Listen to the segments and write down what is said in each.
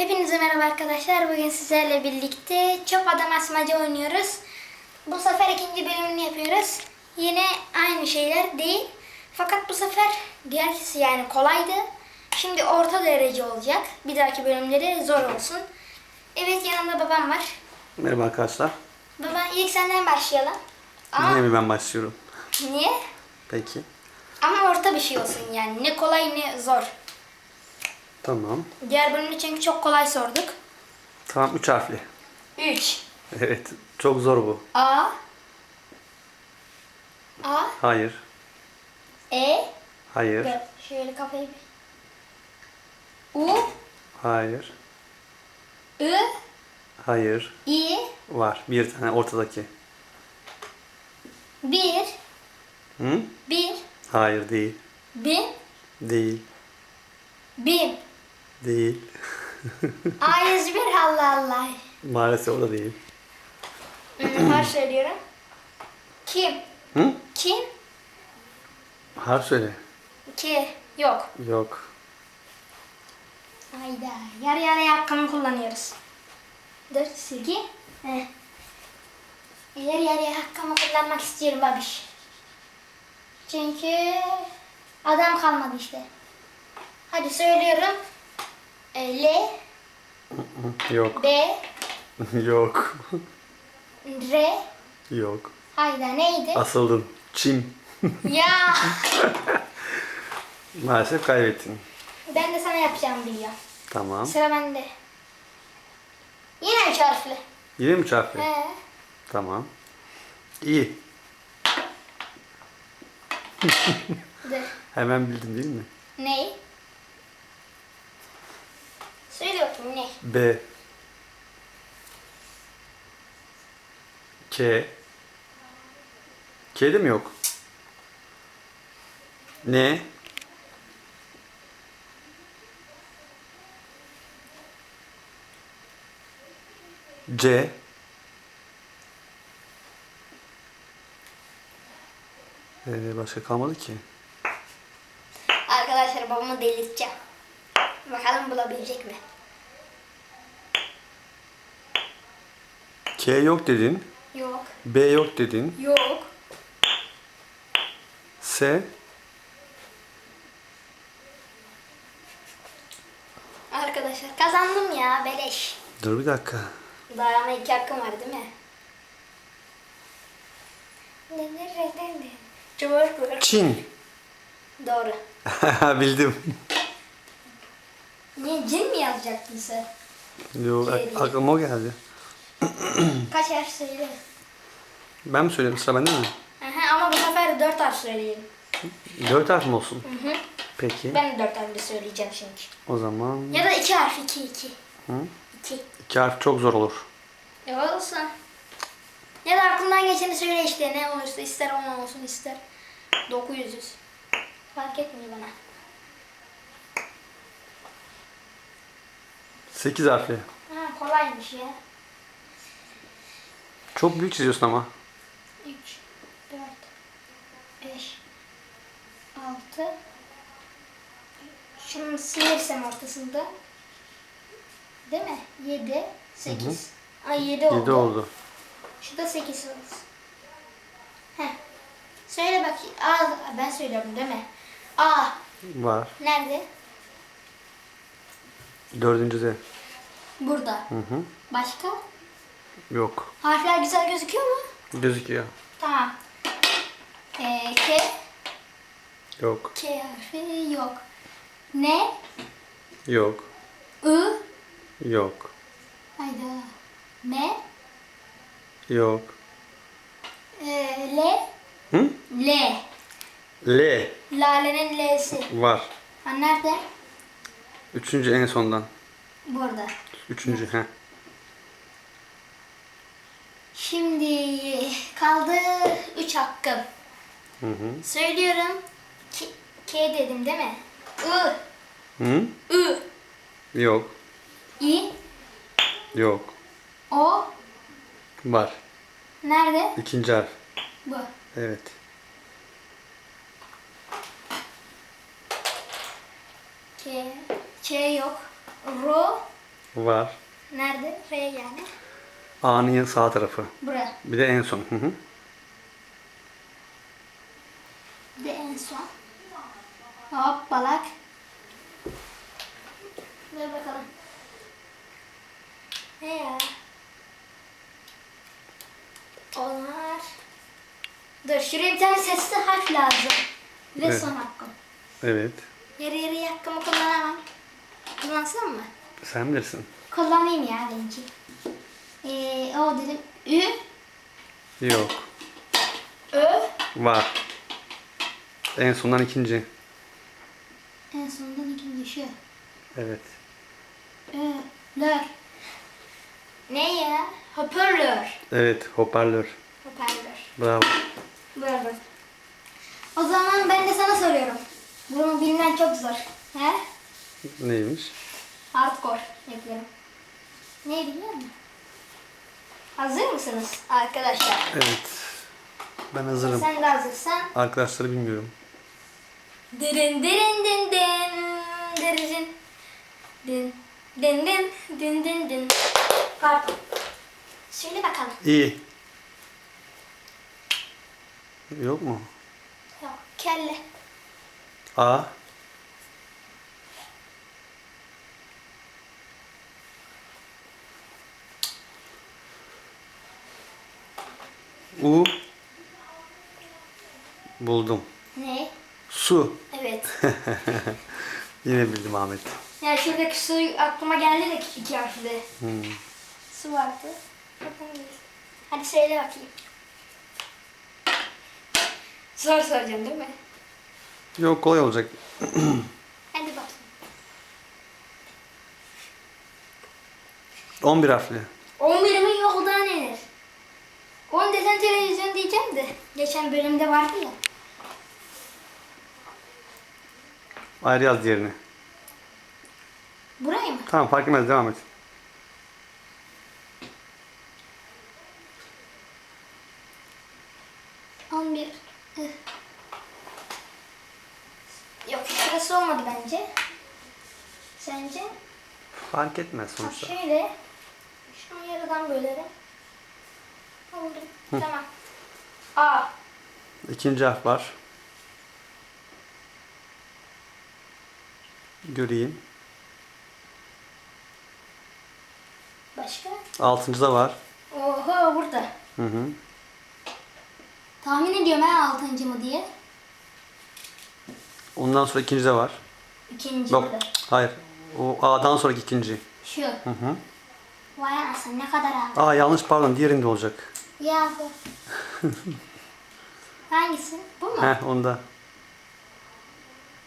Hepinize merhaba arkadaşlar. Bugün sizlerle birlikte çöp adam asmaca oynuyoruz. Bu sefer ikinci bölümünü yapıyoruz. Yine aynı şeyler değil. Fakat bu sefer diğerkisi yani kolaydı. Şimdi orta derece olacak. Bir dahaki bölümleri zor olsun. Evet yanımda babam var. Merhaba arkadaşlar. Baba ilk senden başlayalım. Ama Yine mi ben başlıyorum? niye? Peki. Ama orta bir şey olsun yani. Ne kolay ne zor. Tamam. Diğer bölümde çünkü çok kolay sorduk. Tamam 3 harfli. 3. Evet. Çok zor bu. A A Hayır. E Hayır. Şöyle kafayı bir. U Hayır. I Hayır. I Var. Bir tane ortadaki. bir Hı? bir Hayır değil. bin Değil. bin Değil. A 101 Allah Allah. Maalesef o da değil. Harf söylüyorum. Kim? Hı? Kim? Harf söyle. Ki yok. Yok. Hayda. Yarı yarıya hakkımı kullanıyoruz. Dur silgi. Heh. Yarı yarıya hakkımı kullanmak istiyorum babiş. Çünkü adam kalmadı işte. Hadi söylüyorum. E, L, Yok. B, Yok. R. Yok. Hayda neydi? Asıldın. Çim. ya Maalesef kaybettin. ben de sana yapacağımı biliyorum. Tamam. Sıra bende. Yine üç harfli. Yine mi harfli? He. Tamam. İyi. Dur. Hemen bildin değil mi? Ney? Söyle bakayım ne? B K K'de mi yok? N C ee, başka kalmadı ki. Arkadaşlar babamı delirteceğim. Bakalım bulabilecek mi? K yok dedin. Yok. B yok dedin. Yok. S Arkadaşlar kazandım ya beleş. Dur bir dakika. Daha ama iki hakkım var değil mi? Cumhur Çin. Doğru. Bildim. Niye cin mi yazacaktın sen? Yok Şey aklıma o geldi. Kaç harf söyle? Ben mi söyleyeyim sıra bende mi? Aha, ama bu sefer dört harf söyleyelim. Dört harf mi olsun? Peki. Ben de dört harf de söyleyeceğim çünkü. O zaman Ya da iki harf, iki, iki. Hı? İki. iki harf çok zor olur. E olsun. Ya da aklından geçeni söyle işte ne olursa ister on olsun ister 900. Fark etmiyor bana. Sekiz harfli. Ha kolaymış ya. Çok büyük çiziyorsun ama. 3, 4, 5, 6. Şunu sıyırsam ortasında. Değil mi? 7, 8. Ay 7 oldu. Yedi oldu. Şu da 8 olsun. Heh. Söyle bakayım. A, ben söylüyorum değil mi? A. Var. Nerede? Dördüncü de. Burada. Hı hı. Başka? Yok. Harfler güzel gözüküyor mu? Gözüküyor. Tamam. Ee, K. Yok. K harfi yok. N. Yok. I. Yok. Hayda. M. Yok. Ee, L. Hı? L. L. Lale'nin L'si. Var. Ha nerede? Üçüncü en sondan. Burada. Üçüncü. Heh. Şimdi kaldı 3 hakkım. Hı hı. Söylüyorum. K, K dedim değil mi? I. Hı? I. Yok. I. Yok. O. Var. Nerede? İkinci harf. Bu. Evet. K. K yok. Ro. Var. Nerede? R yani. A'nın sağ tarafı. Bura. Bir de en son. Hı hı. Bir de en son. Hop balak. Dur bakalım. Ne ya? Onlar. Dur şuraya bir tane sesli harf lazım. Ve Evet. son hakkım. Evet. Yarı yarıya hakkımı kullanamam. Kullansam mı? Sen bilirsin. Kullanayım ya bence. Ee, o dedim. Ü. Yok. Ö. Var. En sondan ikinci. En sonundan ikinci şu. Evet. Ö. Lör. Ne ya? Hoparlör. Evet. Hoparlör. Hoparlör. Bravo. Bravo. O zaman ben de sana soruyorum. Bunu bilmen çok zor. He? Neymiş? Hardcore yapıyorum. Ne biliyor musun? Hazır mısınız arkadaşlar? Evet. Ben hazırım. Sen de hazırsan. Arkadaşları bilmiyorum. Dırın dırın dın dın dırın dın dın dın dın dın dın. Pardon. Söyle bakalım. İyi. Yok mu? Yok, kelle. A. U. Buldum. Ne? Su. Evet. Yine bildim Ahmet. Yani şuradaki su aklıma geldi de iki harfli. Hmm. Su vardı. Hadi söyle bakayım. Zor soracağım değil mi? Yok kolay olacak. Hadi bakayım. 11 harfli. Televizyon diyeceğim de. Geçen bölümde vardı ya. Ayrı yaz diğerini. Burayı mı? Tamam fark etmez devam et. On bir. Yok şurası olmadı bence. Sence? Fark etmez Ha, sonuçta. şöyle. Şunu yarıdan bölerim. Tamam. A. İkinci harf var. Göreyim. Başka? Altıncı da var. Oho burada. Hı hı. Tahmin ediyorum ha altıncı mı diye. Ondan sonra ikinci de var. İkinci Yok. Hayır. O A'dan sonraki ikinci. Şu. Hı hı. Vay anasını ne kadar ağır. Aa yanlış pardon diğerinde olacak. Yahu. Hangisi? Bu mu? Heh onda.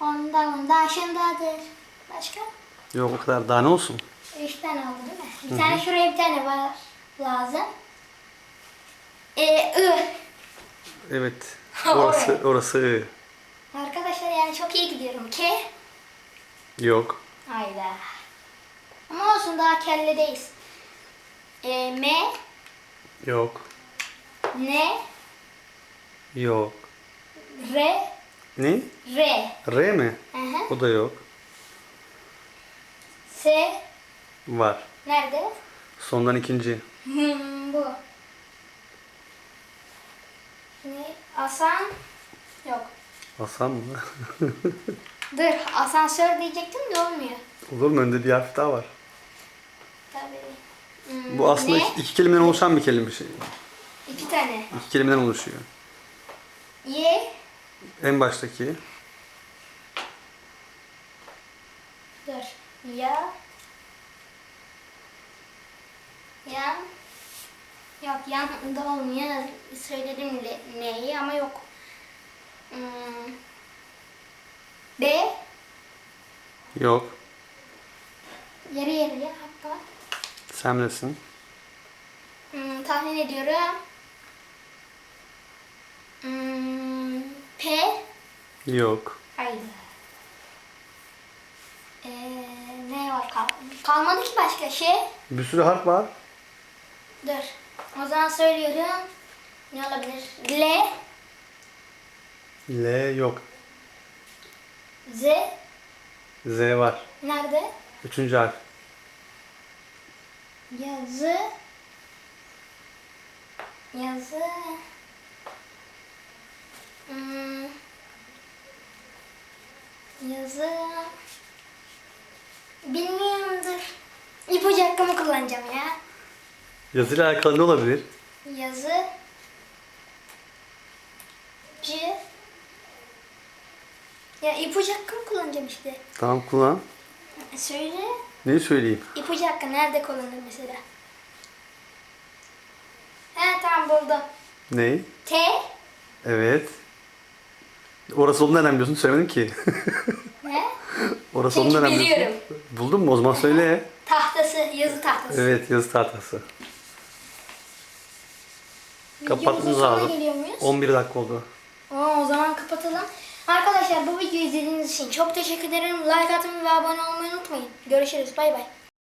Onda onda şundadır. Başka? Yok o kadar daha ne olsun? Üç tane oldu değil mi? Bir tane şuraya bir tane var lazım. E, I. Evet. Orası orası I. Arkadaşlar yani çok iyi gidiyorum. K. Yok. Hayda. Ama olsun daha kelledeyiz. E, M. Yok. N. Yok. R. Ne? R. R mi? Hı hı. O da yok. S. Var. Nerede? Sondan ikinci. Hmm, bu. Ne? Asan. Yok. Hasan mı? Dur asansör diyecektim de olmuyor. Olur mu? Önde bir harf daha var. Tabii. Bu aslında ne? iki, kelimeden oluşan bir kelime şey. İki tane. İki kelimeden oluşuyor. Y. En baştaki Dur. Ya. Yan. Yok yan da olmuyor. Söyledim le- neyi ama yok. Hmm. B. yok. Yarı yarıya hatta. Sen bilirsin. Hmm, tahmin ediyorum. Hmm, P. Yok. Haydi. Ee, ne var kal kalmadı ki başka şey. Bir sürü harf var. Dur. O zaman söylüyorum. Ne olabilir? L, L yok. Z. Z var. Nerede? Üçüncü harf. Yazı. Yazı. Hmm. Yazı. Bilmiyorumdur. İpucu hakkımı kullanacağım ya. Yazıyla alakalı ne olabilir? Yazı. C. Ya ipucu hakkımı kullanacağım işte. Tamam kullan. Söyle. Neyi söyleyeyim? İpucu hakkı nerede kullanılır mesela? He tamam buldum. Ney? T. Evet. Orası olduğunu nereden biliyorsun? Söylemedin ki. Ne? Orası olduğunu nereden biliyorsun? biliyorum. Buldun mu? O zaman söyle. Tahtası, yazı tahtası. Evet yazı tahtası. Videomuzun sonuna geliyor muyuz? 11 dakika oldu. Aa, o zaman kapatalım. Arkadaşlar bu videoyu izlediğiniz için çok teşekkür ederim. Like atmayı ve abone olmayı unutmayın. Görüşürüz. Bay bay.